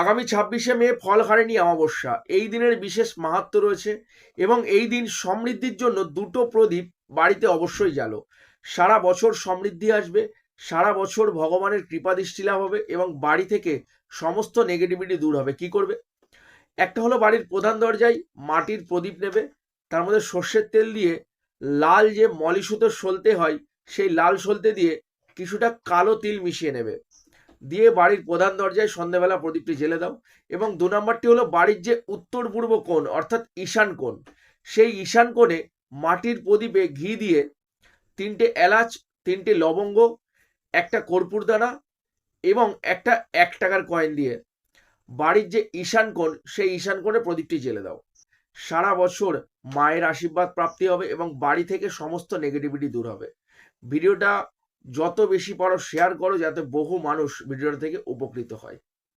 আগামী ছাব্বিশে মে ফল হারেনি অমাবস্যা। এই দিনের বিশেষ মাহাত্ম রয়েছে এবং এই দিন সমৃদ্ধির জন্য দুটো প্রদীপ বাড়িতে অবশ্যই জ্বালো। সারা বছর সমৃদ্ধি আসবে, সারা বছর ভগবানের কৃপা দৃষ্টি লাভ হবে এবং বাড়ি থেকে সমস্ত নেগেটিভিটি দূর হবে। কি করবে? একটা হলো বাড়ির প্রধান দরজায় মাটির প্রদীপ নেবে, তার মধ্যে সর্ষের তেল দিয়ে লাল যে মলিসুতো সলতে হয়, সেই লাল সলতে দিয়ে কিছুটা কালো তিল মিশিয়ে নেবে। দিয়ে বাড়ির প্রধান দরজায় সন্ধ্যেবেলা প্রদীপটি জেলে দাও এবং দু নম্বরটি হলো বাড়ির যে উত্তর পূর্ব কোণ, অর্থাৎ ঈশান কোণ, সেই ঈশান কোণে মাটির প্রদীপে ঘি দিয়ে তিনটে এলাচ, তিনটে লবঙ্গ, একটা কর্পূরদানা এবং একটা এক টাকার কয়েন দিয়ে বাড়ির যে ঈশান কোণ, সেই ঈশান কোণে প্রদীপটি জেলে দাও। সারা বছর মায়ের আশীর্বাদ প্রাপ্তি হবে এবং বাড়ি থেকে সমস্ত নেগেটিভিটি দূর হবে। ভিডিওটা যত বেশি পারো শেয়ার করো যাতে বহু মানুষ ভিডিওটা থেকে উপকৃত হয়।